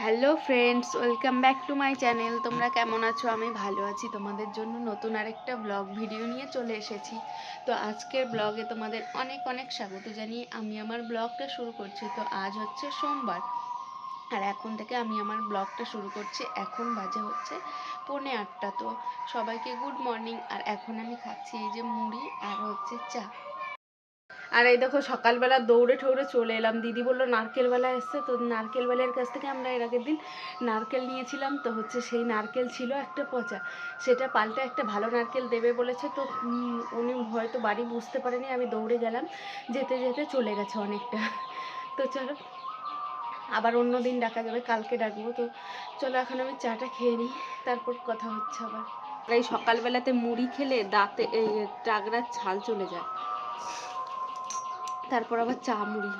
Hello friends welcome back to my channel তোমরা কেমন আছো? আমি ভালো আছি। তোমাদের জন্য নতুন আরেকটা ব্লগ ভিডিও নিয়ে চলে এসেছি। তো আজকের ব্লগে তোমাদের অনেক অনেক স্বাগত জানিয়ে আমি আমার ব্লগটা শুরু করছি। তো আজ হচ্ছে সোমবার। আর এখন থেকে আমি আমার ব্লগটা শুরু করছি। এখন বাজে হচ্ছে পৌনে আটটা। তো সবাইকে গুড মর্নিং আর এখন আমি খাচ্ছি এই যে মুড়ি আর হচ্ছে চা। আর এই দেখো সকালবেলা দৌড়ে ঠৌড়ে চলে এলাম। দিদি বলল নারকেল বেলা এসছে। তো নারকেল বেলার কাছ থেকে আমরা এর আগের দিন নারকেল নিয়েছিলাম। তো হচ্ছে সেই নারকেল ছিল একটা পচা। সেটা পাল্টে একটা ভালো নারকেল দেবে বলেছে। তো উনি হয়তো বাড়ি বুঝতে পারেনি। আমি দৌড়ে গেলাম। যেতে যেতে চলে গেছে অনেকটা। তো চলো, আবার অন্য দিন ডাকা যাবে। কালকে ডাকবো। তো চলো, এখন আমি চাটা খেয়ে নিই। তারপর কথা হচ্ছে আবার। এই সকালবেলাতে মুড়ি খেলে দাঁতে, এই টাগরার ছাল চলে যায়। তারপর আবার চা মুড়ি।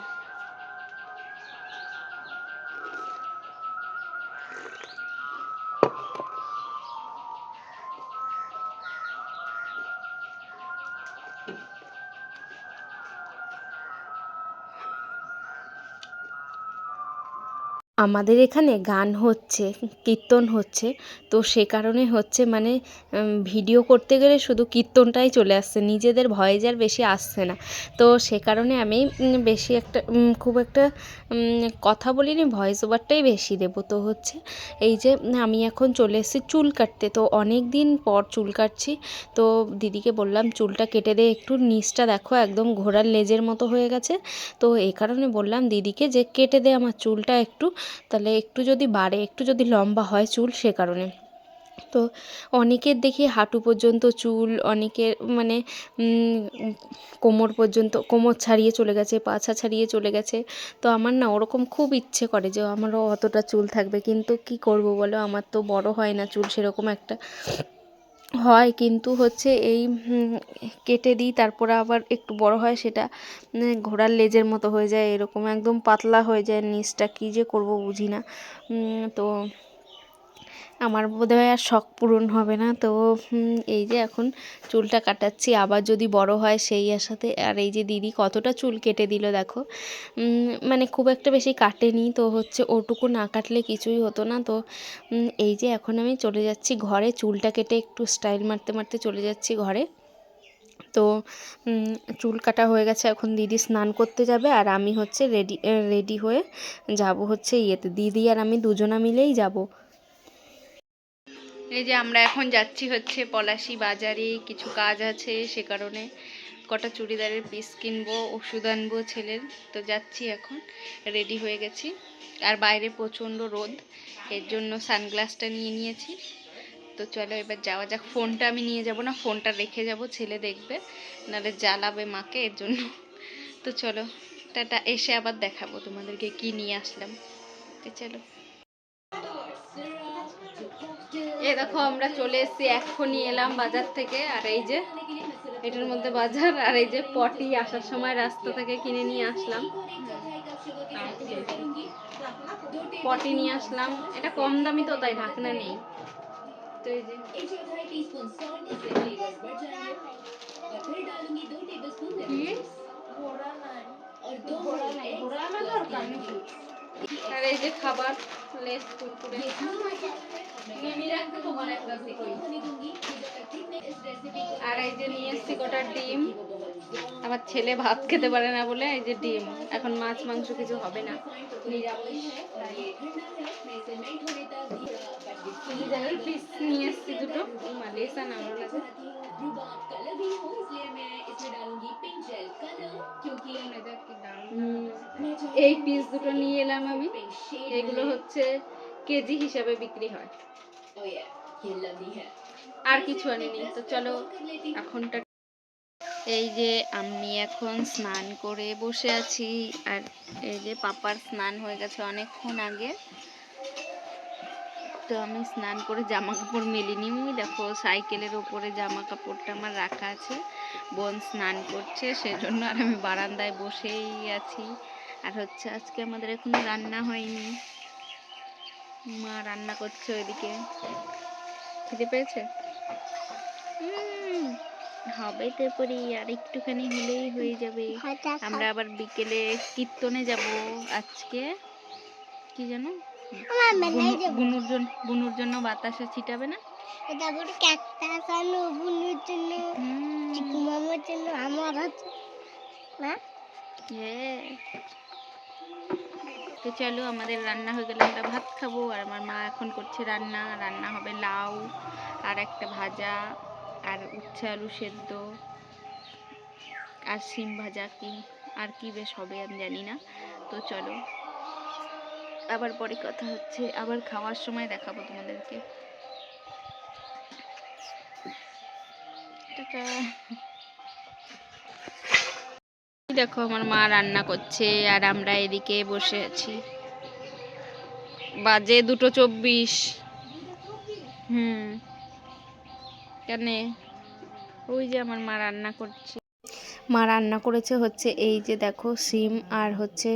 আমাদের এখানে গান হচ্ছে, কীর্তন হচ্ছে। তো সে কারণে হচ্ছে মানে ভিডিও করতে গেলে শুধু কীর্তনটাই চলে আসছে, নিজেদের ভয়েস আর বেশি আসছে না। তো সে কারণে আমি বেশি একটা খুব একটা কথা বলিনি, ভয়েস ওভারটাই বেশি দেবো। তো হচ্ছে এই যে, আমি এখন চলে এসেছি চুল কাটতে। তো অনেক দিন পর চুল কাটছি। তো দিদিকে বললাম, চুলটা কেটে দে, একটু নিচটা দেখো, একদম ঘোড়ার লেজের মতো হয়ে গেছে। তো এই কারণে বললাম দিদিকে যে, কেটে দে আমার চুলটা একটু। তাহলে একটু যদি বাড়ে, একটু যদি লম্বা হয় চুল সে কারণে। তো অনেকের দেখি হাঁটু পর্যন্ত চুল, অনেকের মানে কোমর পর্যন্ত, কোমর ছাড়িয়ে চলে গেছে পাছা ছাড়িয়ে চলে গেছে। তো আমার না ওরকম খুব ইচ্ছে করে যে আমারও অতটা চুল থাকবে, কিন্তু কি করব বলো? আমার তো বড় হয় না চুল সেরকম একটা। হয়, কিন্তু হচ্ছে এই কেটে দিই, তারপরে আবার একটু বড় হয়, সেটা ঘোড়ার লেজের মতো হয়ে যায়, এরকম একদম পাতলা হয়ে যায়, নিচটা কী যে করব বুঝি না। তো আমার বোধহয় আর শখ পূরণ হবে না। তো এই যে এখন চুলটা কাটাচ্ছি, আবার যদি বড় হয় সেই আশাতে আর এই যে দিদি কতটা চুল কেটে দিল দেখো। মানে খুব একটা বেশি কাটেনি, তো হচ্ছে ওটুকু না কাটলে কিছুই হতো না। তো এই যে এখন আমি চলে যাচ্ছি ঘরে, চুলটা কেটে একটু স্টাইল মারতে মারতে চলে যাচ্ছি ঘরে। তো চুল কাটা হয়ে গেছে, এখন দিদি স্নান করতে যাবে আর আমি হচ্ছে রেডি রেডি হয়ে যাব হচ্ছে ইয়েতে। দিদি আর আমি দুজনা মিলেই যাব। এই যে আমরা এখন যাচ্ছি হচ্ছে পলাশি বাজারে, কিছু কাজ আছে সে কারণে কটা চুড়িদারের পিস কিনবো, ওষুধ আনব ছেলের, তো যাচ্ছি এখন রেডি হয়ে গেছি। আর বাইরে প্রচণ্ড রোদ, এর জন্য সানগ্লাসটা নিয়ে নিয়েছি। তো চলো এবার যাওয়া যাক, ফোনটা আমি নিয়ে যাব না, ফোনটা রেখে যাব, ছেলে দেখবে, নাহলে জ্বালাবে মাকে এর জন্য। তো চলো, টাটা, এসে আবার দেখাবো তোমাদেরকে কি নিয়ে আসলাম। তো চলো। এ দেখো, আমরা চলে এসেছি এখনই এলাম বাজার থেকে। আর এই যে, এটার মধ্যে বাজার, আর এই যে পটি আসার সময় রাস্তা থেকে কিনে নিয়ে আসলাম। পটি নিয়ে আসলাম। এটা কম দামি তো, তাই ঢাকনা নেই? আর এই যে খাবার লেস কুরকুরে। আর এই যে নিয়ে এসছি কটা ডিম। আমার ছেলে ভাত খেতে পারে না বলে এই যে ডিম। এখন মাছ মাংস কিছু হবে না। নিরামিষ পিস নিয়ে এসছি দুটো। মালেসা না ভালো লাগে হুম, এই পিস দুটো নিয়ে এলাম আমি। এগুলো হচ্ছে কেজি হিসাবে বিক্রি হয়। আর কিছু আনিনি তো চলো এখনটা এই যে আমি এখন স্নান করে বসে আছি আর এই যে পাপার স্নান হয়ে গেছে অনেকক্ষণ আগে। তো আমি স্নান করে জামা কাপড় মেলিনি ওই দেখো সাইকেলের ওপরে জামা কাপড়টা আমার রাখা আছে। বোন স্নান করছে সেজন্য আর আমি বারান্দায় বসেই আছি। আর হচ্ছে আজকে আমাদের এখনও রান্না হয়নি। মা রান্না করছে ওইদিকে। খেতে পেয়েছে? হবে তো পরে আর একটুখানি হলেই হয়ে যাবে। আমরা আবার বিকেলে কীর্তনে যাব আজকে। কি জানো বুনুর জন্য বুনুর জন্য বাতাসা ছিটাবে না? তারপর ক্যাকটাস আনো বুনুর জন্য চিকু মামার জন্য আমার আছে না তো চলো আমাদের রান্না হয়ে গেলে আমরা ভাত খাব আর আমার মা এখন করছে রান্না। রান্না হবে লাউ আর একটা ভাজা আর উচ্ছে আলু সেদ্ধ আর সিম ভাজা কি আর কি বেশ হবে আমি জানি না। তো চলো। আবার পরে কথা হচ্ছে। আবার খাওয়ার সময় দেখাবো তোমাদেরকে। দেখো আমার মা রান্না করছে আর আমরা এদিকে বসে আছি। বাজে দুটো চব্বিশ। হুম। কেন? ওই যে আমার মা রান্না করছে। মা রান্না করেছে হচ্ছে এই যে দেখো সিম আর হচ্ছে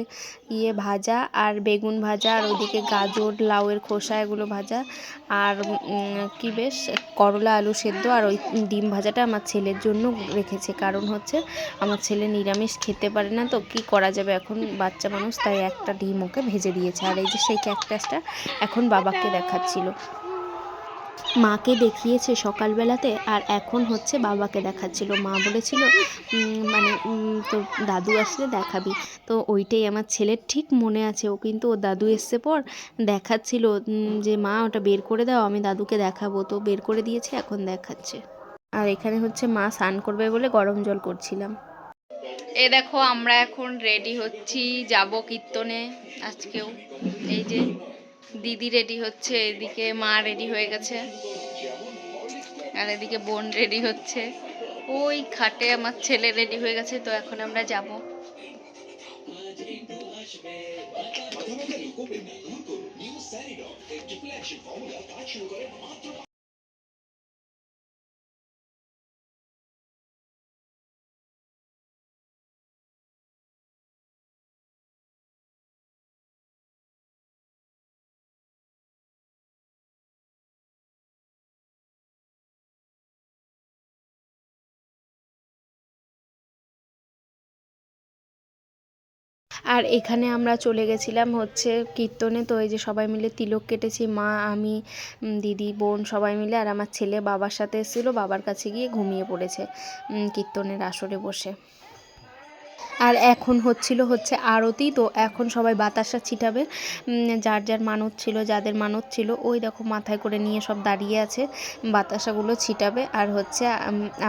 ইয়ে ভাজা আর বেগুন ভাজা আর ওইদিকে গাজর, লাউয়ের খোসা এগুলো ভাজা আর কি বেশ, করলা, আলু সেদ্ধ আর ওই ডিম ভাজাটা আমার ছেলের জন্য রেখেছে। কারণ হচ্ছে আমার ছেলে নিরামিষ খেতে পারে না তো, কি করা যাবে? এখন বাচ্চা মানুষ তাই একটা ডিম ওকে ভেজে দিয়েছে। আর এই যে সেই ক্যাকটাসটা এখন বাবাকে দেখাচ্ছিল। মাকে দেখিয়েছে সকালবেলাতে আর এখন হচ্ছে বাবাকে দেখাচ্ছিল। মা বলেছিল মানে তোর দাদু আসলে দেখাবি। তো ওইটাই আমার ছেলের ঠিক মনে আছে। ও কিন্তু, ওর দাদু এসছে পর দেখাচ্ছিল যে, মা, ওটা বের করে দাও, আমি দাদুকে দেখাবো। তো বের করে দিয়েছে, এখন দেখাচ্ছে। আর এখানে হচ্ছে মা স্নান করবে বলে গরম জল করছিলাম। এ দেখো, আমরা এখন রেডি হচ্ছি, যাব কীর্তনে আজকেও। এই যে দিদি রেডি হচ্ছে, এদিকে মা রেডি হয়ে গেছে। আর এদিকে বোন রেডি হচ্ছে। ওই খাটে আমার ছেলে রেডি হয়ে গেছে, তো এখন আমরা যাব। আর এখানে আমরা চলে গেছিলাম হচ্ছে কীর্তনে। তো এই যে সবাই মিলে তিলক কেটেছি, মা, আমি দিদি, বোন সবাই মিলে আর আমার ছেলে বাবার সাথে এসেছিল, বাবার কাছে গিয়ে ঘুমিয়ে পড়েছে কীর্তনের আসরে বসে। আর এখন হচ্ছিল হচ্ছে আরতি, তো এখন সবাই বাতাসা ছিটাবে। যার যার মানত ছিল, যাদের মানত ছিল, ওই দেখো মাথায় করে নিয়ে সব দাঁড়িয়ে আছে, বাতাসাগুলো ছিটাবে। আর হচ্ছে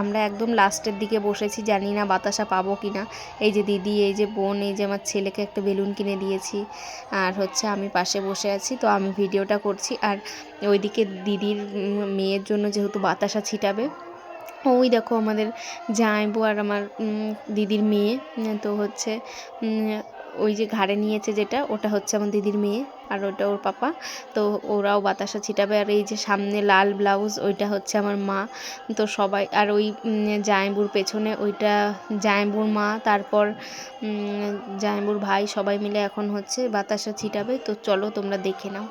আমরা একদম লাস্টের দিকে বসেছি, জানি না বাতাসা পাবো কি না এই যে দিদি, এই যে বোন, এই যে আমার ছেলেকে একটা বেলুন কিনে দিয়েছি। আর হচ্ছে, আমি পাশে বসে আছি, তো আমি ভিডিওটা করছি। আর ওইদিকে দিদির মেয়ের জন্য যেহেতু বাতাসা ছিটাবে ওই দেখো আমাদের জামাইবু আর আমার দিদির মেয়ে তো হচ্ছে ওই যে ঘাড়ে নিয়েছে যেটা, ওটা হচ্ছে আমার দিদির মেয়ে আর ওটা ওর পাপা। তো ওরাও বাতাসা ছিটাবে আর এই যে সামনে লাল ব্লাউজ, ওইটা হচ্ছে আমার মা। তো সবাই, আর ওই জামাইবুর পেছনে ওইটা জামাইবুর মা, তারপর জামাইবুর ভাই সবাই মিলে এখন হচ্ছে বাতাসা ছিটাবে। তো চলো তোমরা দেখে নাও।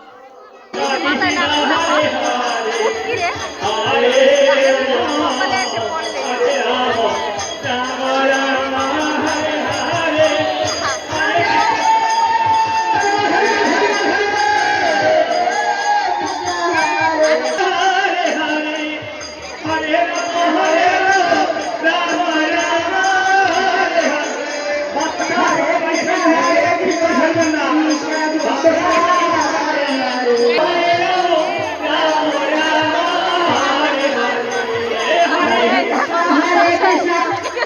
Krishna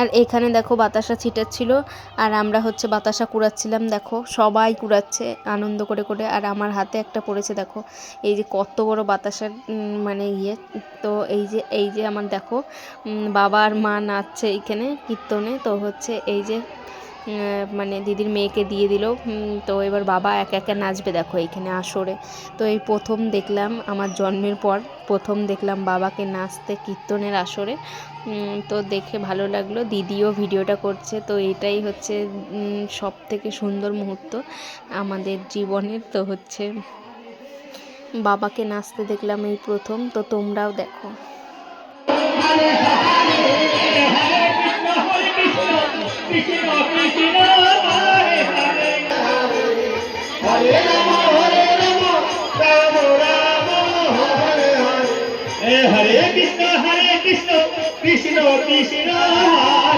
আর এখানে দেখো বাতাসা ছিটাচ্ছিল, আর আমরা হচ্ছে বাতাসা কুড়াচ্ছিলাম, দেখো, সবাই কুড়াচ্ছে আনন্দ করে করে, আর আমার হাতে একটা পড়েছে, দেখো, এই যে কত বড় বাতাসার মানে ইয়ে তো এই যে এই যে আমার, দেখো বাবার মা নাচছে এইখানে কীর্তনে, তো হচ্ছে এই যে মানে দিদির মেয়েকে দিয়ে দিল। তো এবার বাবা একা একা নাচবে দেখো এইখানে আসরে। তো এই প্রথম দেখলাম আমার জন্মের পর, প্রথম দেখলাম বাবাকে নাচতে কীর্তনের আসরে। তো দেখে ভালো লাগল, দিদিও ভিডিওটা করছে। তো এটাই হচ্ছে সব থেকে সুন্দর মুহূর্ত আমাদের জীবনের। তো হচ্ছে বাবাকে নাচতে দেখলাম এই প্রথম। তো তোমরাও দেখো।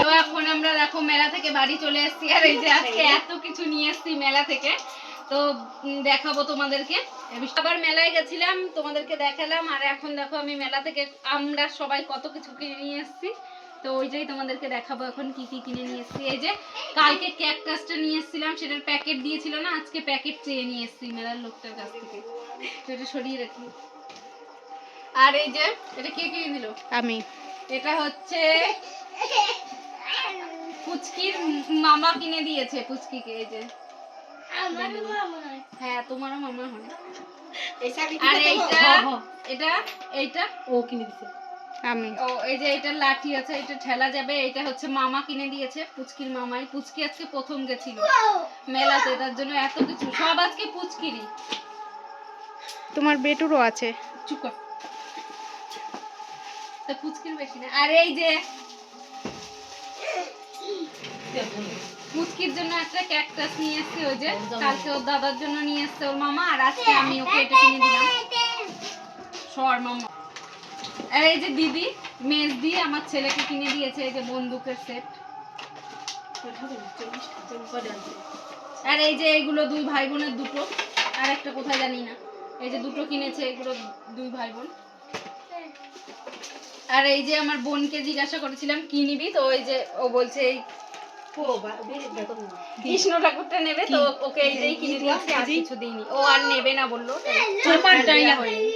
তো এখন আমরা দেখো মেলা থেকে বাড়ি চলে এসেছি। আর এই যে আজকে এত কিছু নিয়ে এসেছি মেলা থেকে। তো দেখাবো তোমাদেরকে। আবার মেলায় গেছিলাম, তোমাদেরকে দেখালাম। আর এখন দেখো আমি মেলা থেকে আমরা সবাই কত কিছু কিনে নিয়ে এসেছি। তো ওইটাই তোমাদেরকে দেখাবো এখন কি কি কিনে নিয়ে এসেছি। এই যে কালকে ক্যাকটাসটা নিয়ে এসেছিলাম সেটার প্যাকেট দিয়েছিল না আজকে প্যাকেট চেয়ে নিয়ে এসেছি মেলার লোকটার কাছ থেকে। তো এটা সরিয়ে রাখি। আর এই যে এটা কে কিনে দিল? আমি। এটা হচ্ছে পুচকির মামা কিনে দিয়েছে পুচকিকে এই যে। আমার মামা। হ্যাঁ তোমারও মামা হয়। আর এইটা হ, হ। এটা এইটা? ও কিনে দিছে। আমি। ও এই যে এটা লাঠি আছে এটা ঠেলা যাবে এটা হচ্ছে মামা কিনে দিয়েছে পুচকির মামাই। পুচকি আজকে প্রথম গেছিল মেলাতে তার জন্য এত কিছু। সব আজকে পুচকিরই। তোমার বেটুরও আছে। চুপ কর। তা পুচকির বেশি না। আর এই যে পুচকির জন্য একটা ক্যাকটাস নিয়ে এসেছি ওই যে কালকে ওর দাদার জন্য নিয়ে এসছে ওর মামা আর আজকে আমি ওকে এটা কিনে দিলাম। সর মামা। আর এই যে দিদি মেজ দিয়ে আমার ছেলেকে কিনে দিয়েছে এই যে বন্দুকের সেট আর এই যে এগুলো দুই ভাই বোনের দুটো আর একটা কোথায় জানি না। এই যে দুটো কিনেছে এগুলো দুই ভাই বোন আর এই যে আমার বোনকে জিজ্ঞাসা করেছিলাম কি নিবি? তো ওই যে ও বলছে এই কৃষ্ণ ঠাকুরটা নেবে তো ওকে এইটাই কিনে দিয়েছি আর কিছু দিইনি। ও আর নেবে না বলল হয়নি।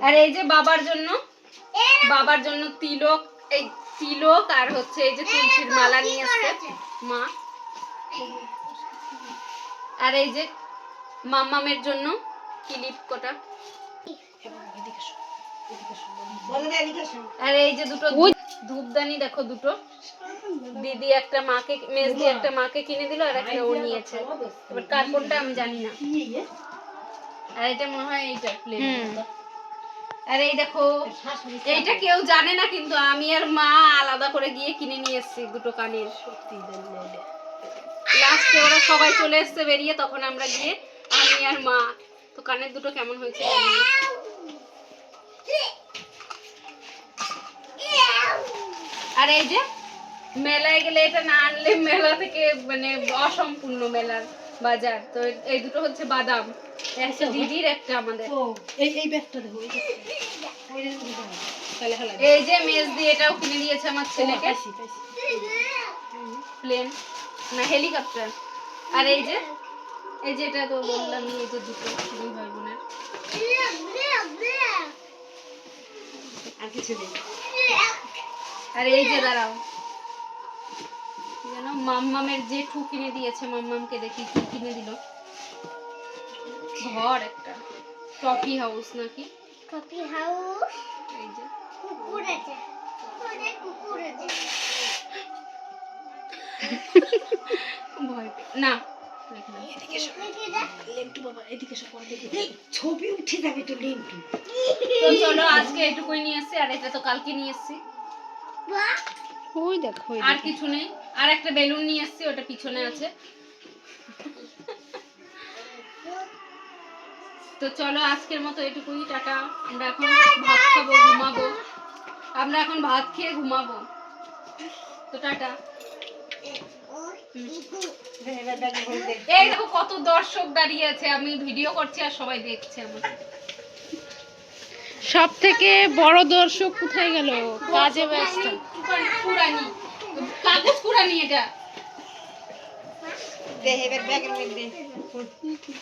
আর এই যে বাবার জন্য? বাবার জন্য তিলক এই তিলক আর হচ্ছে এই যে তুলসীর মালা নিয়ে আসছে। মা। আর এই যে মাম্মামের জন্য ক্লিপ কোটা। আর এই যে দুটো ধূপ- ধূপদানি দেখো দুটো। দিদি একটা মাকে মেজদি একটা মাকে কিনে দিল আর একটা ও নিয়েছে। এবার কার কোনটা আমি জানি না। আর এটা মনে হয় এইটা প্লেন আর এই দেখো এইটা কেউ জানে না কিন্তু আমি আর মা আলাদা করে গিয়ে কিনে নিয়ে এসেছি দুটো কানের। লাস্টে ওরা সবাই চলে এসেছে বেরিয়ে তখন আমরা গিয়ে আমি আর মা। তো কানের দুটো কেমন হয়েছে আর এই যে মেলায় গেলে এটা না আনলে মেলা থেকে মানে অসম্পূর্ণ মেলার বাজার। তো এই দুটো হচ্ছে বাদাম। একটা দিদির একটা আমাদের। এই এই ব্যাগটা দেখো এই যে মেজ দিয়ে এটাও কিনে দিয়েছে আমার ছেলেকে। প্লেন না হেলিকপ্টার। আর এই যে এই যে এটা তো বললাম এই যে দুটো দুই ভাই বোনের। আর কিছু নেই। আর এই যে দাঁড়াও। যেন মাম্মামের জেঠু কিনে দিয়েছে মাম্মামকে দেখি কি কিনে দিল। ঘর একটা। টফি হাউস নাকি? Coffee house? এই যে। কুকুর আছে। অনেক কুকুর আছে। ভয় না। ছবি উঠে যাবে তো লেন্টু। চলো আজকে এটুকুই নিয়ে এসছি আর এটা তো কালকে নিয়ে এসছি। ওই দেখো আর কিছু নেই। আর একটা বেলুন নিয়ে এসছি ওটা পিছনে আছে। তো চলো আজকের মতো এটুকুই টাটা। আমরা এখন ভাত খাব ঘুমাবো। আমরা এখন ভাত খেয়ে ঘুমাবো। তো টাটা। এই দেখো কত দর্শক দাঁড়িয়ে আছে আমি ভিডিও করছি আর সবাই দেখছে আমার সব থেকে বড় দর্শক কোথায় গেল? কাজে ব্যস্ত। কুড়ানি কাগজ কুড়ানি এটা। কি কি